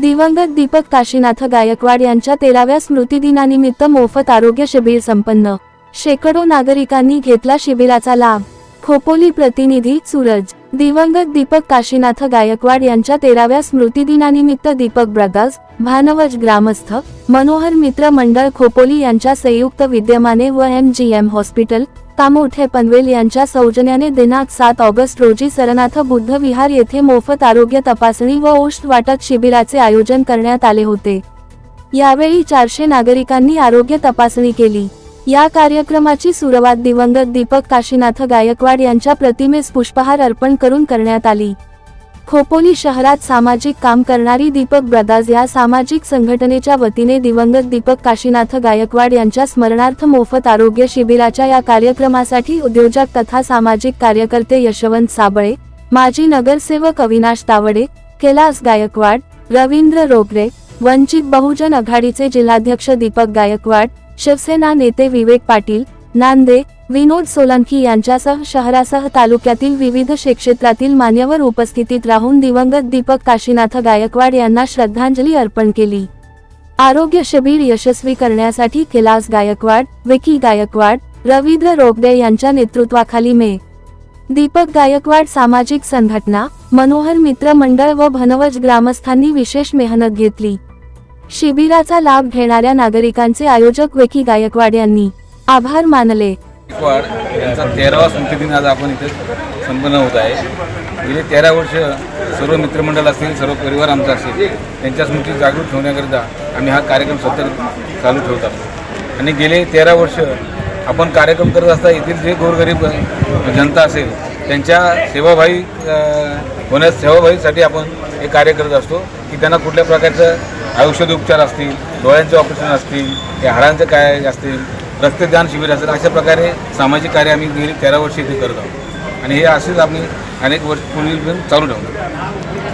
दिवंगत दीपक काशीनाथ गायकवाड यांच्या तेराव्या स्मृतिदिनानिमित्त मोफत आरोग्य शिबिर संपन्न. शेकडो नागरिकांनी घेतला शिबिराचा लाभ. खोपोली प्रतिनिधी सूरज दिवंगत दीपक काशीनाथ गायकवाड यांच्या तेराव्या स्मृतिदिनानिमित्त दीपक ब्रदर्स भानवज ग्रामस्थ मनोहर मित्र मंडळ खोपोली यांच्या संयुक्त विद्यमाने व M G M hospital Kamothe Panvel यांच्या सौजन्याने दिनांक सात ऑगस्ट रोजी सरनाथ बुद्ध विहार येथे मोफत आरोग्य तपासणी व औषध वाटप शिबिराचे आयोजन करण्यात आले होते. यावेळी चारशे नागरिकांनी आरोग्य तपासणी केली. या कार्यक्रमाची सुरुवात दिवंगत दीपक काशीनाथ गायकवाड यांच्या प्रतिमेस पुष्पहार अर्पण करून करण्यात आली. खोपोली शहरात सामाजिक काम करणारी दीपक ब्रदाज या सामाजिक संघटनेच्या वतीने दिवंगत दीपक काशीनाथ गायकवाड यांच्या स्मरणार्थ मोफत आरोग्य शिबिराच्या या कार्यक्रमासाठी उद्योजक तथा सामाजिक कार्यकर्ते यशवंत साबळे माजी नगरसेवक अविनाश तावडे कैलास गायकवाड रवींद्र रोगरे वंचित बहुजन आघाडीचे जिल्हाध्यक्ष दीपक गायकवाड शिवसेना नेते विवेक पाटील नांदे विनोद सोलंकी यांच्यासह शहरासह तालुक्यातील विविध क्षेत्रातील मान्यवर उपस्थितीत राहून दिवंगत दीपक काशीनाथ गायकवाड यांना श्रद्धांजली अर्पण केली. आरोग्य शिबिर यशस्वी करण्यासाठी कैलास गायकवाड विकी गायकवाड रवींद्र रोगदे यांच्या नेतृत्वाखाली मे. दीपक गायकवाड सामाजिक संघटना मनोहर मित्र मंडळ व भनवज ग्रामस्थांनी विशेष मेहनत घेतली. शिबिराचा लाभ घेणाऱ्या नागरिकांचे आयोजक विकी गायकवाड यांनी आभार मानले. गायकवाड यांचा तेरावा स्मृतिदिन आज आपण इथे संपन्न होत आहे. गेले तेरा वर्ष सर्व मित्रमंडळ असतील सर्व परिवार आमचा असेल त्यांच्या स्मृती जागृत ठेवण्याकरिता आम्ही हा कार्यक्रम सतत चालू ठेवत आहोत. आणि गेले तेरा वर्ष आपण कार्यक्रम करत असता येथील जे गोरगरीब जनता असेल त्यांच्या सेवाभावी होण्यास सेवाभावीसाठी आपण हे कार्य करत असतो की त्यांना कुठल्या प्रकारचं औषध उपचार असतील डोळ्यांचे ऑपरेशन असतील या हाडांचं काय असतील रक्तदान शिबिर असेल अशा प्रकारे सामाजिक कार्य आम्ही गेली तेरा वर्ष इथे करत आहोत. आणि हे असेच आम्ही अनेक वर्ष पूर्वी चालू ठेवतो.